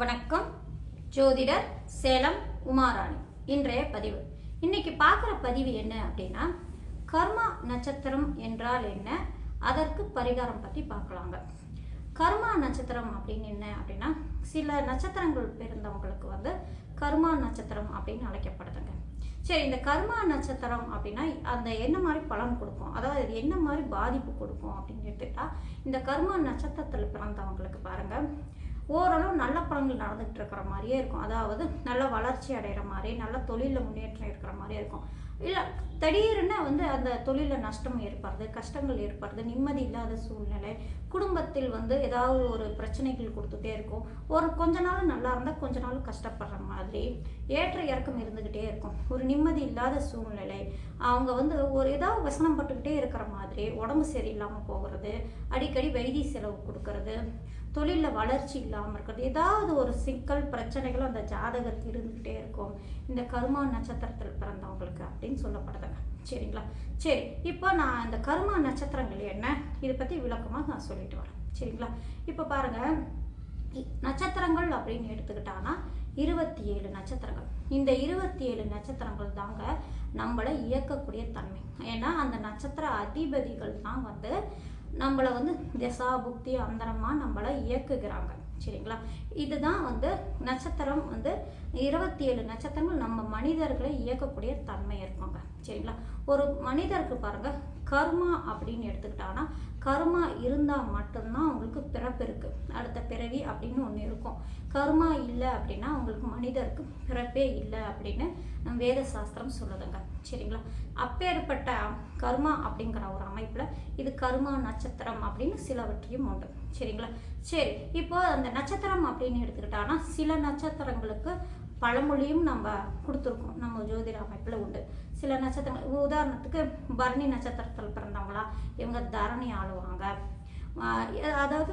வணக்கம். ஜோதிடர் சேலம் உமாராணி. இன்றைய பதிவு. இன்னைக்கு பார்க்குற பதிவு என்ன அப்படின்னா கர்மா நட்சத்திரம் என்றால் என்ன? அதற்கு பரிகாரம் பற்றி பார்க்கலாங்க. கர்மா நட்சத்திரம் அப்படின்னு என்ன அப்படின்னா சில நட்சத்திரங்கள் பிறந்தவங்களுக்கு வந்து கர்மா நட்சத்திரம் அப்படின்னு அழைக்கப்படுதுங்க. சரி இந்த கர்மா நட்சத்திரம் அப்படின்னா அந்த என்ன மாதிரி பலன் கொடுக்கும்? அதாவது என்ன மாதிரி பாதிப்பு கொடுக்கும் அப்படின்னு எடுத்துக்கிட்டா இந்த கர்மா நட்சத்திரத்தில் பிறந்தவங்களுக்கு பாருங்க ஓரளவு நல்ல பலன்கள் நடந்துகிட்டு இருக்கிற மாதிரியே இருக்கும். அதாவது நல்ல வளர்ச்சி அடைகிற மாதிரி நல்ல தொழிலில் முன்னேற்றம் இருக்கிற மாதிரியே இருக்கும். இல்லை திடீர்னு வந்து அந்த தொழிலில் நஷ்டம் ஏற்படுறது கஷ்டங்கள் ஏற்படுறது நிம்மதி இல்லாத சூழ்நிலை குடும்பத்தில் வந்து ஏதாவது ஒரு பிரச்சனைகள் கொடுத்துட்டே இருக்கும். ஒரு கொஞ்ச நாள் நல்லா இருந்தால் கொஞ்ச நாள் கஷ்டப்படுற மாதிரி ஏற்ற இறக்கம் இருந்துக்கிட்டே இருக்கும். ஒரு நிம்மதி இல்லாத சூழ்நிலை அவங்க வந்து ஒரு ஏதாவது வசனம் பட்டுக்கிட்டே இருக்கிற மாதிரி உடம்பு சரியில்லாமல் போகிறது அடிக்கடி வைத்திய செலவு கொடுக்கறது தொழிலில் வளர்ச்சி இல்லாமல் இருக்கிறது. ஏதாவது ஒரு சிக்கல் பிரச்சனைகள் அந்த ஜாதகத்தில் இருந்துக்கிட்டே இருக்கும். இந்த கருமா நட்சத்திரத்தில் பிறந்தவங்களுக்கு அப்படின்னு சொல்லப்படுதுங்க சரிங்களா? சரி இப்போ நான் இந்த கருமா நட்சத்திரங்கள் என்ன? இதை பற்றி விளக்கமாக நான் சொல்லிட்டு வரேன். சரிங்களா? இப்போ பாருங்கள் நட்சத்திரங்கள் அப்படின்னு எடுத்துக்கிட்டாங்கன்னா இருபத்தி ஏழு நட்சத்திரங்கள். இந்த இருபத்தி ஏழு நட்சத்திரங்கள் தாங்க நம்மளை இயக்கக்கூடிய தன்மை. ஏன்னா அந்த நட்சத்திர அதிபதிகள் தான் வந்து நம்மளை வந்து திசா புக்தி அந்தரமாக நம்மளை இயக்குகிறாங்க. சரிங்களா? இதுதான் வந்து நட்சத்திரம் வந்து இருபத்தி ஏழு நட்சத்திரங்கள் நம்ம மனிதர்களை இயக்கக்கூடிய தன்மை இருப்பாங்க சரிங்களா? ஒரு மனிதருக்கு பாருங்க கர்மா அப்படின்னு எடுத்துக்கிட்டாங்கன்னா கர்மா இருந்தால் மட்டும்தான் அவங்களுக்கு பிறப்பு இருக்குது அடுத்த பிறவி அப்படின்னு ஒன்று இருக்கும். கர்மா இல்லை அப்படின்னா அவங்களுக்கு மனிதருக்கு பிறப்பே இல்லை அப்படின்னு வேத சாஸ்திரம் சொல்லுதுங்க. சரிங்களா? அப்பேற்பட்ட கர்மா அப்படிங்கிற ஒரு அமைப்பில் இது கர்மா நட்சத்திரம் அப்படின்னு சிலவற்றையும் உண்டு. சரிங்களா? சரி இப்போ அந்த நட்சத்திரம் அப்படின்னு எடுத்துக்கிட்டான்னா சில நட்சத்திரங்களுக்கு பழமொழியும் நம்ம கொடுத்துருக்கோம். நம்ம ஜோதிட அமைப்பில் உண்டு. சில நட்சத்திரங்கள் உதாரணத்துக்கு பரணி நட்சத்திரத்தில் பிறந்தவங்களா இவங்க தரணி ஆளுவாங்க. அதாவது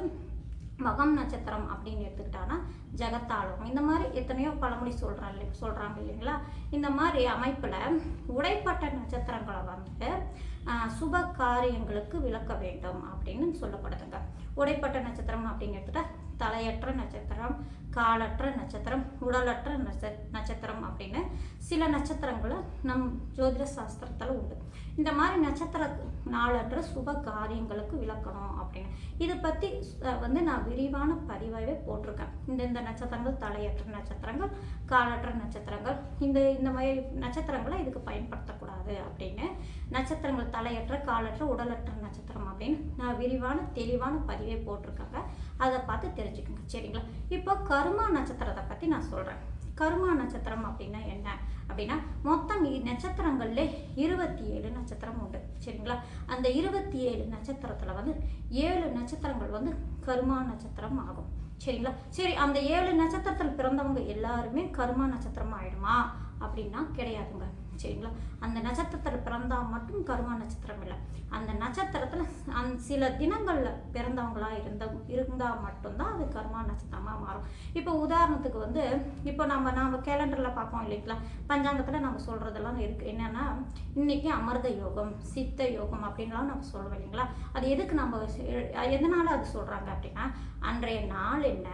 மகம் நட்சத்திரம் அப்படின்னு எடுத்துக்கிட்டான்னா ஜெகத்தாளும் இந்த மாதிரி எத்தனையோ பழமொழி சொல்கிறாங்க சொல்கிறாங்க இல்லைங்களா? இந்த மாதிரி அமைப்பில் உடைப்பட்ட நட்சத்திரங்களை வந்து சுப காரியங்களுக்கு விளக்க வேண்டும் அப்படின்னு சொல்லப்படுதுங்க. உடைப்பட்ட நட்சத்திரம் அப்படின்னு எடுத்துட்டா தலையற்ற நட்சத்திரம் காலற்ற நட்சத்திரம் உடலற்ற நட்ச நட்சத்திரம் அப்படின்னு சில நட்சத்திரங்களை நம் ஜோதிட சாஸ்திரத்தில் உண்டு. இந்த மாதிரி நட்சத்திர நாளற்ற சுப காரியங்களுக்கு விளக்கணும் அப்படின்னு. இதை பற்றி வந்து நான் விரிவான பதிவாகவே போட்டிருக்கேன். இந்த இந்த நட்சத்திரங்கள் தலையற்ற நட்சத்திரங்கள் காலற்ற நட்சத்திரங்கள் இந்த இந்த மாதிரி நட்சத்திரங்களை இதுக்கு பயன்படுத்தக்கூடாது அப்படின்னு நட்சத்திரங்கள் தலையற்ற காலற்ற உடலற்ற நட்சத்திரம் அப்படின்னு நான் விரிவான தெளிவான பதிவே போட்டிருக்காங்க. அதை பார்த்து தெரிஞ்சுக்கோங்க சரிங்களா? இப்போ கருமா நட்சத்திரத்தை பற்றி நான் சொல்கிறேன் கருமா நட்சத்திரம் அப்படின்னா என்ன? அப்படின்னா மொத்தம் நட்சத்திரங்கள்ல இருபத்தி ஏழு நட்சத்திரம் உண்டு சரிங்களா? அந்த இருபத்தி ஏழு நட்சத்திரத்தில் வந்து ஏழு நட்சத்திரங்கள் வந்து கருமா நட்சத்திரம் ஆகும் சரிங்களா? சரி அந்த ஏழு நட்சத்திரத்தில் பிறந்தவங்க எல்லாருமே கருமா நட்சத்திரம் ஆயிடுமா? அப்படின்னா கிடையாதுங்க சரிங்களா? அந்த நட்சத்திரத்தில் பிறந்தால் மட்டும் கருமா நட்சத்திரம் இல்லை. அந் சில தினங்களில் பிறந்தவங்களாக இருந்த இருந்தால் மட்டும்தான் அது கர்மா நட்சத்திரமாக மாறும். இப்போ உதாரணத்துக்கு வந்து இப்போ நம்ம நம்ம கேலண்டரில் பார்ப்போம் இல்லைங்களா? பஞ்சாங்கத்தில் நம்ம சொல்கிறதெல்லாம் இருக்குது என்னென்னா இன்றைக்கி அமிர்த யோகம் சித்த யோகம் அப்படின்லாம் நம்ம சொல்லுவோம் இல்லைங்களா? அது எதுக்கு நம்ம எதனால் அது சொல்கிறாங்க அப்படின்னா அன்றைய நாள் என்ன?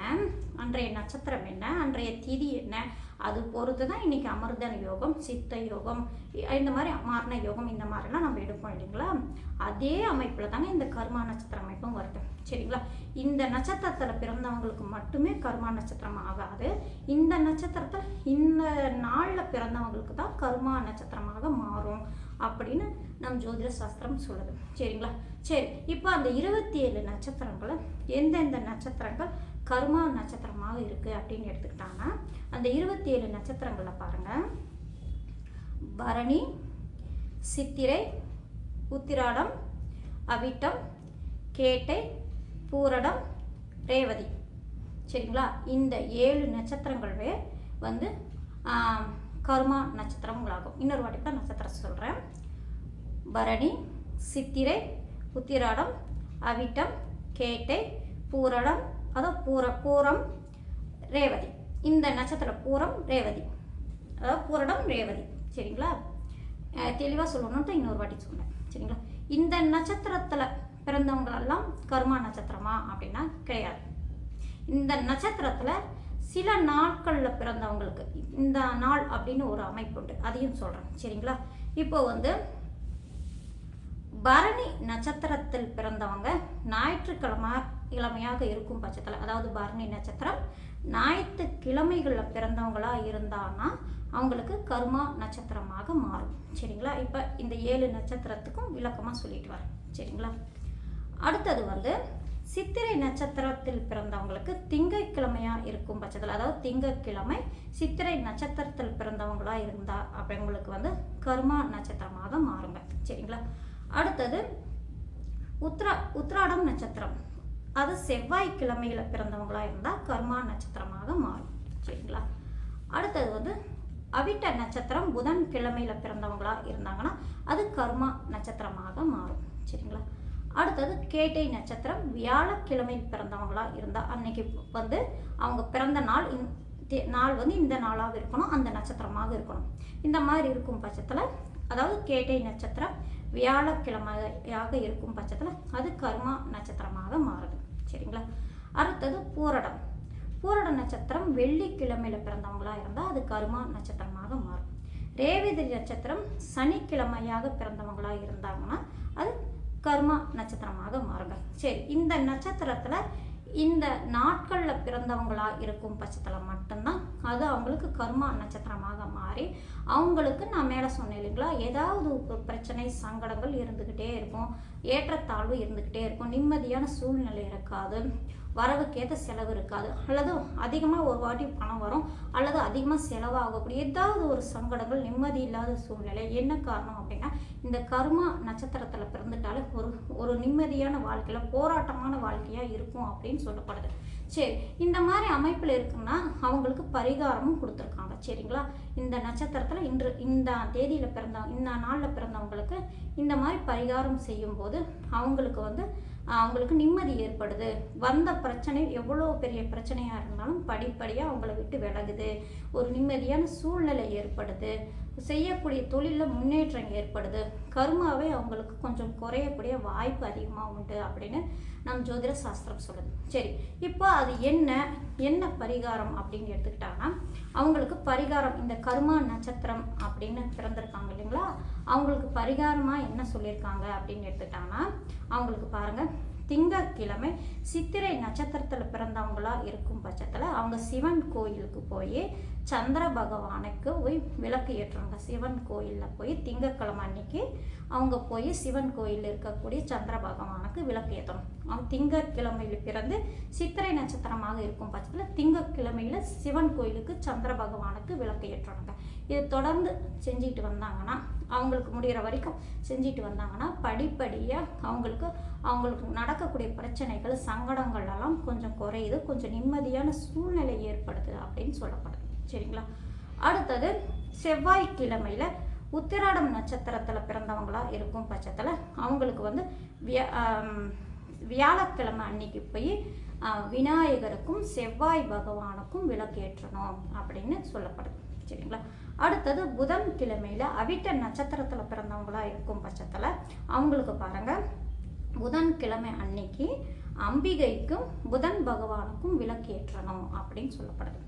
அன்றைய நட்சத்திரம் என்ன? அன்றைய திதி என்ன? அது பொறுத்து தான் இன்றைக்கி அமிர்தன யோகம் சித்த யோகம் இந்த மாதிரி மாரண யோகம் இந்த மாதிரிலாம் நம்ம எடுப்போம் இல்லைங்களா? அதே அமைப்பில் தாங்க இந்த கர்மா நட்சத்திர அமைப்பும் வருது. சரிங்களா? இந்த நட்சத்திரத்தில் பிறந்தவங்களுக்கு மட்டுமே கர்மா நட்சத்திரம் ஆகாது. இந்த நட்சத்திரத்தில் இந்த நாளில் பிறந்தவங்களுக்கு தான் கர்மா நட்சத்திரமாக மாறும் அப்படின்னு நம் ஜோதிட சாஸ்திரம் சொல்லுது. சரிங்களா? சரி இப்போ அந்த இருபத்தி ஏழு நட்சத்திரங்களை எந்தெந்த நட்சத்திரங்கள் கருமா நட்சத்திரமாக இருக்குது அப்படின்னு எடுத்துக்கிட்டாங்கன்னா அந்த இருபத்தி ஏழு நட்சத்திரங்களை பாருங்கள் பரணி சித்திரை உத்திராடம் அவிட்டம் கேட்டை பூரடம் ரேவதி. சரிங்களா? இந்த ஏழு நட்சத்திரங்களே வந்து கருமா கர்மா நட்சத்திரங்களாகும். இன்னொரு வாட்டி தான் நட்சத்திரம் சொல்கிறேன் பரணி சித்திரை உத்திராடம் அவிட்டம் கேட்டை பூரடம் அதாவது பூர பூரம் ரேவதி. இந்த நட்சத்திரம் பூரம் ரேவதி. அதாவது பூரடம் ரேவதி. சரிங்களா? தெளிவாக சொல்லணும்ட்டு இன்னொரு வாட்டி சொன்னேன். சரிங்களா? இந்த நட்சத்திரத்தில் பிறந்தவங்களெல்லாம் கர்மா நட்சத்திரமா அப்படின்னா கிடையாது. இந்த நட்சத்திரத்தில் சில நாட்களில் பிறந்தவங்களுக்கு இந்த நாள் அப்படின்னு ஒரு அமைப்பு உண்டு. அதையும் சொல்கிறேன் சரிங்களா? இப்போ வந்து பரணி நட்சத்திரத்தில் பிறந்தவங்க ஞாயிற்றுக்கிழமை கிழமையாக இருக்கும் பட்சத்தில் அதாவது பரணி நட்சத்திரம் ஞாயிற்று கிழமைகளில் பிறந்தவங்களாக இருந்தான்னா அவங்களுக்கு கர்மா நட்சத்திரமாக மாறும். சரிங்களா? இப்போ இந்த ஏழு நட்சத்திரத்துக்கும் விளக்கமாக சொல்லிட்டு வரேன். சரிங்களா? அடுத்தது வந்து சித்திரை நட்சத்திரத்தில் பிறந்தவங்களுக்கு திங்கட்கிழமையாக இருக்கும் பட்சத்தில் அதாவது திங்கட்கிழமை சித்திரை நட்சத்திரத்தில் பிறந்தவங்களாக இருந்தா அப்படிங்களுக்கு வந்து கர்மா நட்சத்திரமாக மாறுங்க. சரிங்களா? அடுத்தது உத்ரா உத்ராடம் நட்சத்திரம். அது செவ்வாய்க்கிழமையில் பிறந்தவங்களாக இருந்தால் கர்மா நட்சத்திரமாக மாறும். சரிங்களா? அடுத்தது வந்து அவிட்ட நட்சத்திரம் புதன் கிழமையில் பிறந்தவங்களாக இருந்தாங்கன்னா அது கர்மா நட்சத்திரமாக மாறும். சரிங்களா? அடுத்தது கேட்டை நட்சத்திரம் வியாழக்கிழமையில் பிறந்தவங்களாக இருந்தால் அன்னைக்கு வந்து அவங்க பிறந்த நாள் இந் தே- நாள் வந்து இந்த நாளாக இருக்கணும் அந்த நட்சத்திரமாக இருக்கணும். இந்த மாதிரி இருக்கும் பட்சத்தில் அதாவது கேட்டை நட்சத்திரம் வியாழக்கிழமையாக இருக்கும் பட்சத்தில் அது கர்மா நட்சத்திரமாக மாறுது. சரிங்களா? அடுத்தது பூரடம். பூரட நட்சத்திரம் வெள்ளிக்கிழமையில் பிறந்தவங்களாக இருந்தால் அது கருமா நட்சத்திரமாக மாறும். ரேவதி நட்சத்திரம் சனிக்கிழமையாக பிறந்தவங்களாக இருந்தாங்கன்னா அது கர்மா நட்சத்திரமாக மாறுங்க. சரி இந்த நட்சத்திரத்தில் இந்த நாட்களில் பிறந்தவங்களாக இருக்கும் பட்சத்தில் மட்டும்தான் அது அவங்களுக்கு கர்மா நட்சத்திரமாக மாறி அவங்களுக்கு நான் மேலே சொன்னேன் இல்லைங்களா? ஏதாவது ஒரு பிரச்சனை சங்கடங்கள் இருந்துக்கிட்டே இருக்கும். ஏற்றத்தாழ்வு இருந்துக்கிட்டே இருக்கும். நிம்மதியான சூழ்நிலை இருக்காது. வரவுக்கேற்ற செலவு இருக்காது. அல்லது அதிகமாக ஒரு வாட்டி பணம் வரும் அல்லது அதிகமாக செலவாகக்கூடிய ஏதாவது ஒரு சங்கடங்கள் நிம்மதி இல்லாத சூழ்நிலை என்ன காரணம் அப்படின்னா இந்த கர்மா நட்சத்திரத்தில் பிறந்துட்டாலே ஒரு ஒரு நிம்மதியான வாழ்க்கையில் போராட்டமான வாழ்க்கையாக இருக்கும் அப்படின்னு சொல்லப்படுது. சரி இந்த மாதிரி அமைப்பில் இருக்குன்னா அவங்களுக்கு பரிகாரமும் கொடுத்துருக்காங்க. சரிங்களா? இந்த நட்சத்திரத்தில் இன்று இந்த தேதியில் பிறந்த இந்த நாளில் பிறந்தவங்களுக்கு இந்த மாதிரி பரிகாரம் செய்யும்போது அவங்களுக்கு வந்து அவங்களுக்கு நிம்மதி ஏற்படுது. வந்த பிரச்சனை எவ்வளோ பெரிய பிரச்சனையாக இருந்தாலும் படிப்படியாக அவங்கள விட்டு விலகுது. ஒரு நிம்மதியான சூழ்நிலை ஏற்படுது. செய்யக்கூடிய தொழிலில் முன்னேற்றம் ஏற்படுது. கருமாவே அவங்களுக்கு கொஞ்சம் குறையக்கூடிய வாய்ப்பு அதிகமாக உண்டு அப்படின்னு நம் ஜோதிட சாஸ்திரம் சொல்லுது. சரி இப்போ அது என்ன? என்ன பரிகாரம் அப்படின்னு எடுத்துக்கிட்டாங்கன்னா அவங்களுக்கு பரிகாரம் இந்த கருமா நட்சத்திரம் அப்படின்னு பிறந்திருக்காங்க இல்லைங்களா? அவங்களுக்கு பரிகாரமாக என்ன சொல்லியிருக்காங்க அப்படின்னு எடுத்துட்டாங்கன்னா அவங்களுக்கு பாருங்கள் திங்கட்கிழமை சித்திரை நட்சத்திரத்தில் பிறந்தவங்களாக இருக்கும் பட்சத்தில் அவங்க சிவன் கோயிலுக்கு போய் சந்திர பகவானுக்கு போய் விளக்கு ஏற்றுறாங்க. சிவன் கோயிலில் போய் திங்கட்கிழமை அன்னைக்கு அவங்க போய் சிவன் கோயிலில் இருக்கக்கூடிய சந்திர பகவானுக்கு விளக்கு ஏற்றணும் அவங்க திங்கட்கிழமையில் பிறந்து சித்திரை நட்சத்திரமாக இருக்கும் பட்சத்தில் திங்கட்கிழமையில் சிவன் கோயிலுக்கு சந்திர பகவானுக்கு விளக்கு ஏற்றுறாங்க இது தொடர்ந்து செஞ்சுக்கிட்டு வந்தாங்கன்னா அவங்களுக்கு முடிகிற வரைக்கும் செஞ்சுட்டு வந்தாங்கன்னா படிப்படியாக அவங்களுக்கு அவங்களுக்கு நடக்கக்கூடிய பிரச்சனைகள் சங்கடங்கள் எல்லாம் கொஞ்சம் குறையுது. கொஞ்சம் நிம்மதியான சூழ்நிலை ஏற்படுது அப்படின்னு சொல்லப்படுது சரிங்களா? அடுத்தது செவ்வாய்க்கிழமையில் உத்திராடம் நட்சத்திரத்தில் பிறந்தவங்களாக இருக்கும் பட்சத்தில் அவங்களுக்கு வந்து வியா வியாழக்கிழமை அன்னைக்கு போய் விநாயகருக்கும் செவ்வாய் பகவானுக்கும் விளக்கேற்றணும் அப்படின்னு சொல்லப்படுது சரிங்களா? அடுத்தது புதன் கிழமையில அவிட்ட நட்சத்திரத்தில் பிறந்தவங்களா இருக்கும் பட்சத்தில் அவங்களுக்கு பாருங்க புதன்கிழமை அன்னைக்கு அம்பிகைக்கும் புதன் பகவானுக்கும் விளக்கேற்றணும் அப்படின்னு சொல்லப்படுது.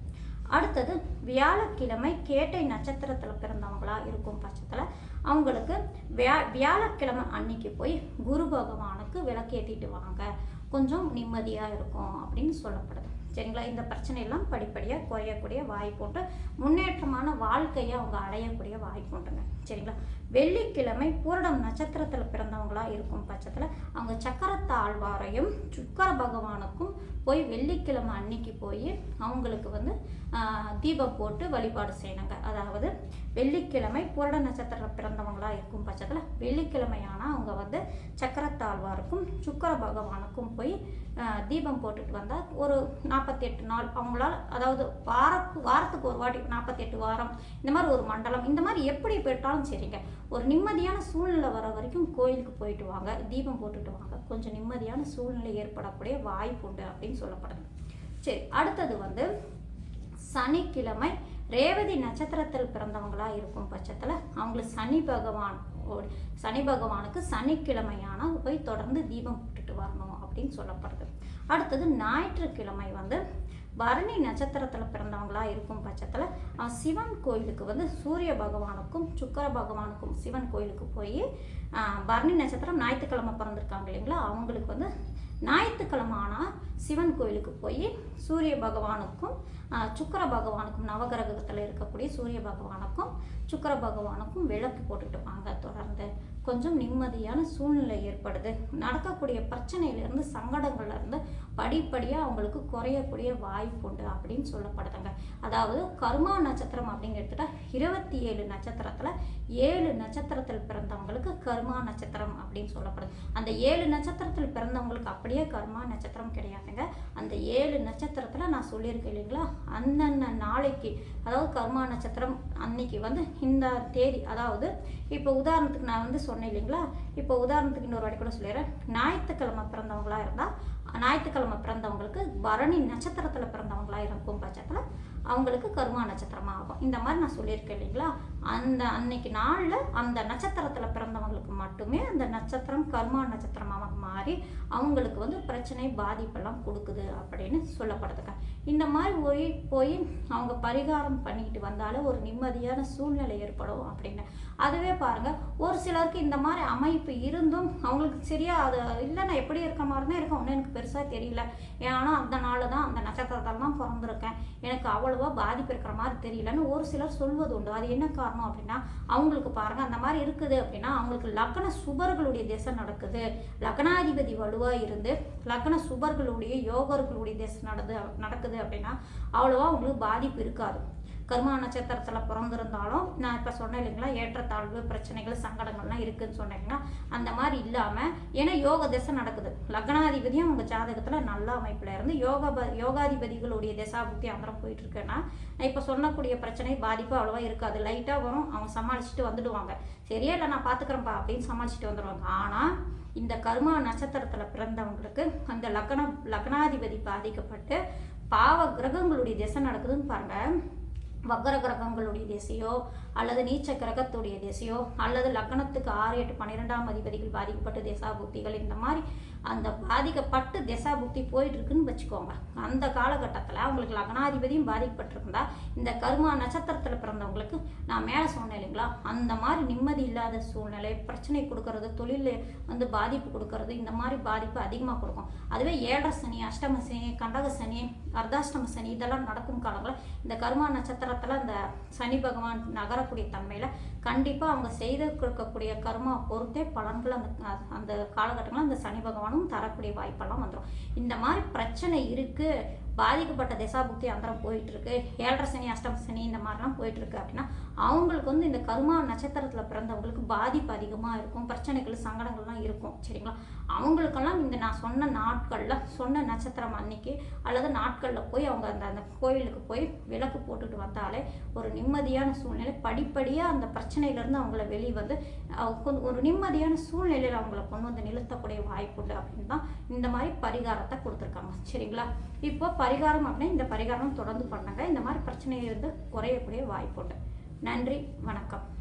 அடுத்தது வியாழக்கிழமை கேட்டை நட்சத்திரத்தில் பிறந்தவங்களா இருக்கும் பட்சத்தில் அவங்களுக்கு வியா வியாழக்கிழமை அன்னைக்கு போய் குரு பகவானுக்கு விளக்கேற்றிட்டு வாங்க. கொஞ்சம் நிம்மதியாக இருக்கும் அப்படின்னு சொல்லப்படுது. சரிங்களா? இந்த பிரச்சனையெல்லாம் படிப்படியாக குறையக்கூடிய வாய்ப்பு உண்டு. முன்னேற்றமான வாழ்க்கையை அவங்க அடையக்கூடிய வாய்ப்பு உண்டுங்க. சரிங்களா? வெள்ளிக்கிழமை பூரடம் நட்சத்திரத்தில் பிறந்தவங்களாக இருக்கும் பட்சத்தில் அவங்க சக்கரத்த ஆழ்வாரையும் சுக்கர பகவானுக்கும் போய் வெள்ளிக்கிழமை அன்னைக்கு போய் அவங்களுக்கு வந்து தீபம் போட்டு வழிபாடு செய்யணுங்க. அதாவது வெள்ளிக்கிழமை பூரட நட்சத்திரத்தில் பிறந்தவங்களாக இருக்கும் பட்சத்தில் வெள்ளிக்கிழமை ஆனால் அவங்க வந்து சக்கரத்தாழ்வாருக்கும் சுக்கர பகவானுக்கும் போய் தீபம் போட்டுட்டு வந்தால் ஒரு நாற்பத்தெட்டு நாள் அவங்களால் அதாவது வாரத்து வாரத்துக்கு ஒரு வாட்டி நாற்பத்தெட்டு வாரம் இந்த மாதிரி ஒரு மண்டலம் இந்த மாதிரி எப்படி போயிட்டாலும் சரிங்க. ஒரு நிம்மதியான சூழ்நிலை வர வரைக்கும் கோயிலுக்கு போயிட்டு வாங்க தீபம் போட்டுட்டு வாங்க. கொஞ்சம் நிம்மதியான சூழ்நிலை ஏற்படக்கூடிய வாய்ப்பு உண்டு அப்படின்னு சொல்லப்படுது. சரி அடுத்தது வந்து சனிக்கிழமை ரேவதி நட்சத்திரத்தில் பிறந்தவங்களா இருக்கும் பட்சத்தில் அவங்களுக்கு சனி பகவான் சனி பகவானுக்கு சனிக்கிழமையான போய் தொடர்ந்து தீபம் போட்டுட்டு வரணும் அப்படின்னு சொல்லப்படுது. அடுத்தது ஞாயிற்றுக்கிழமை வந்து பரணி நட்சத்திரத்தில் பிறந்தவங்களா இருக்கும் பட்சத்தில் அவன் சிவன் கோயிலுக்கு வந்து சூரிய பகவானுக்கும் சுக்கர பகவானுக்கும் சிவன் கோயிலுக்கு போய் பரணி நட்சத்திரம் ஞாயிற்றுக்கிழமை பிறந்திருக்காங்க இல்லைங்களா? அவங்களுக்கு வந்து ஞாயிற்றுக்கிழமை ஆனால் சிவன் கோயிலுக்கு போய் சூரிய பகவானுக்கும் சுக்கர சுக்கிர பகவானுக்கும் நவகிரகத்தில் இருக்கக்கூடிய சூரிய பகவானுக்கும் சுக்கிர பகவானுக்கும் விளக்கு போட்டுட்டு வாங்க. தொடர்ந்து கொஞ்சம் நிம்மதியான சூழ்நிலை ஏற்படுது. நடக்கக்கூடிய பிரச்சனையிலேருந்து சங்கடங்கள்லேருந்து படிப்படியாக அவங்களுக்கு குறையக்கூடிய வாய்ப்பு உண்டு அப்படின்னு சொல்லப்படுதுங்க. அதாவது கர்மா நட்சத்திரம் அப்படின்னு எடுத்துட்டா இருபத்தி ஏழு நட்சத்திரத்தில் ஏழு நட்சத்திரத்தில் பிறந்தவங்களுக்கு கர்மா நட்சத்திரம் அப்படின்னு சொல்லப்படுது. அந்த ஏழு நட்சத்திரத்தில் பிறந்தவங்களுக்கு அப்படியே கர்மா நட்சத்திரம் கிடையாதுங்க. அந்த ஏழு நட்சத்திரத்தில் நான் சொல்லியிருக்கேன் இல்லைங்களா? அந்தந்த நாளைக்கு அதாவது கர்மா நட்சத்திரம் அன்னைக்கு வந்து இந்த தேதி அதாவது இப்போ உதாரணத்துக்கு நான் வந்து சொன்னேன் இல்லைங்களா? இப்போ உதாரணத்துக்கு இன்னொரு வாட்டி கூட சொல்லிடுறேன். ஞாயிற்றுக்கிழமை பிறந்தவங்களா இருந்தால் ஞாயிற்றுக்கிழமை பிறந்தவங்களுக்கு பரணி நட்சத்திரத்தில் பிறந்தவங்களா இருக்கும் பட்சத்தில் அவங்களுக்கு கர்மா நட்சத்திரமாக ஆகும் இந்த மாதிரி நான் சொல்லியிருக்கேன் இல்லைங்களா? அந்த அன்னைக்கு நாளில் அந்த நட்சத்திரத்தில் பிறந்தவங்களுக்கு மட்டுமே அந்த நட்சத்திரம் கர்மா நட்சத்திரமாக மாறி அவங்களுக்கு வந்து பிரச்சனை பாதிப்பெல்லாம் கொடுக்குது அப்படின்னு சொல்லப்படுதுங்க. இந்த மாதிரி போய் போய் அவங்க பரிகாரம் பண்ணிக்கிட்டு வந்தாலே ஒரு நிம்மதியான சூழ்நிலை ஏற்படும் அப்படின்னு. அதுவே பாருங்க ஒரு சிலருக்கு இந்த மாதிரி அமைப்பு இருந்தும் அவங்களுக்கு சரியா அது இல்லை நான் எப்படி இருக்க மாதிரி தான் இருக்கேன் ஒன்றும் எனக்கு பெருசாக தெரியல. ஏன்னா அந்த நாள் தான் அவங்களுக்கு அவ்வளோவா பாதிப்பு இருக்கிற மாதிரி தெரியலன்னு ஒரு சிலர் சொல்வது உண்டு. அது என்ன காரணம் அப்படின்னா அவங்களுக்கு பாருங்க அந்த மாதிரி இருக்குது அப்படின்னா அவங்களுக்கு லக்ன சுபர்களுடைய திசை நடக்குது. லக்னாதிபதி வலுவா இருந்து லக்ன சுபர்களுடைய யோகர்களுடைய திசை நடந்து நடக்குது அப்படின்னா அவ்வளோவா அவங்களுக்கு பாதிப்பு இருக்காது. கர்மா நட்சத்திரத்தில் பிறந்திருந்தாலும் நான் இப்போ சொன்னேன் இல்லைங்களா ஏற்றத்தாழ்வு பிரச்சனைகள் சங்கடங்கள்லாம் இருக்குதுன்னு சொன்னீங்கன்னா அந்த மாதிரி இல்லாமல் ஏன்னா யோக திசை நடக்குது. லக்னாதிபதியும் உங்கள் ஜாதகத்தில் நல்ல அமைப்பில் இருந்து யோகா ப யோகாதிபதிகளுடைய திசாபுக்தி அந்தரம் போயிட்டு நான் இப்போ சொன்னக்கூடிய பிரச்சனை பாதிப்பு அவ்வளோவா இருக்காது. லைட்டாக வரும் அவங்க சமாளிச்சுட்டு வந்துடுவாங்க. சரியா? இல்லை நான் பார்த்துக்கிறேன்ப்பா அப்படின்னு சமாளிச்சுட்டு வந்துடுவாங்க. ஆனால் இந்த கர்மா நட்சத்திரத்தில் பிறந்தவங்களுக்கு அந்த லக்ன லக்னாதிபதி பாதிக்கப்பட்டு பாவ கிரகங்களுடைய திசை நடக்குதுன்னு பாருங்கள் வக்கர கிரகங்களுடைய திசையோ அல்லது நீச்ச கிரகத்துடைய திசையோ அல்லது லக்னத்துக்கு ஆறு எட்டு பன்னிரெண்டாம் அதிபதிகள் பாதிக்கப்பட்ட திசா புக்திகள் இந்த மாதிரி அந்த பாதிக்கப்பட்டு திசா புக்தி போயிட்டு இருக்குன்னு வச்சுக்கோங்க. அந்த காலகட்டத்தில் அவங்களுக்கு லக்னாதிபதியும் பாதிக்கப்பட்டிருந்தா இந்த கருமா நட்சத்திரத்தில் பிறந்தவங்களுக்கு நான் மேலே சொன்னேன் இல்லைங்களா? அந்த மாதிரி நிம்மதி இல்லாத சூழ்நிலை பிரச்சனை கொடுக்கறது தொழிலில் வந்து பாதிப்பு கொடுக்கறது இந்த மாதிரி பாதிப்பு அதிகமாக கொடுக்கும். அதுவே ஏழரை சனி அஷ்டம சனி கண்டக சனி அர்த்தாஷ்டம சனி இதெல்லாம் நடக்கும் காலங்களில் இந்த கருமா நட்சத்திரத்தில் அந்த சனி பகவான் நகர நகரக்கூடிய தன்மையில் கண்டிப்பாக அவங்க செய்து கொடுக்கக்கூடிய கர்மா பொறுத்தே பலன்கள் அந்த அந்த காலகட்டங்களில் அந்த சனி பகவானும் தரக்கூடிய வாய்ப்பெல்லாம் வந்துடும் இந்த மாதிரி பிரச்சனை இருக்குது பாதிக்கப்பட்ட திசாபுக்தி அந்தரம் போயிட்டுருக்கு. ஏழரை சனி அஷ்டம சனி இந்த மாதிரிலாம் போயிட்டுருக்கு அப்படின்னா அவங்களுக்கு வந்து இந்த கருமா நட்சத்திரத்தில் பிறந்தவங்களுக்கு பாதிப்பு அதிகமாக இருக்கும். பிரச்சனைகள் சங்கடங்கள்லாம் இருக்கும். சரிங்களா? அவங்களுக்கெல்லாம் இந்த நான் சொன்ன நாட்களில் சொன்ன நட்சத்திரம் அன்னைக்கு அல்லது நாட்களில் போய் அவங்க அந்த அந்த கோயிலுக்கு போய் விளக்கு போட்டுட்டு வந்தாலே ஒரு நிம்மதியான சூழ்நிலை. படிப்படியாக அந்த பிரச்சனையிலேருந்து அவங்கள வெளியே வந்து கொஞ்சம் ஒரு நிம்மதியான சூழ்நிலையில் அவங்கள கொண்டு வந்து நிறுத்தக்கூடிய வாய்ப்பு உண்டு அப்படின்னு தான் இந்த மாதிரி பரிகாரத்தை கொடுத்துருக்காங்க. சரிங்களா? இப்போ பரிகாரம் அப்படின்னா இந்த பரிகாரம் தொடர்ந்து பண்ணுங்க. இந்த மாதிரி பிரச்சனையிலிருந்து குறையக்கூடிய வாய்ப்பு உண்டு. நன்றி வணக்கம்.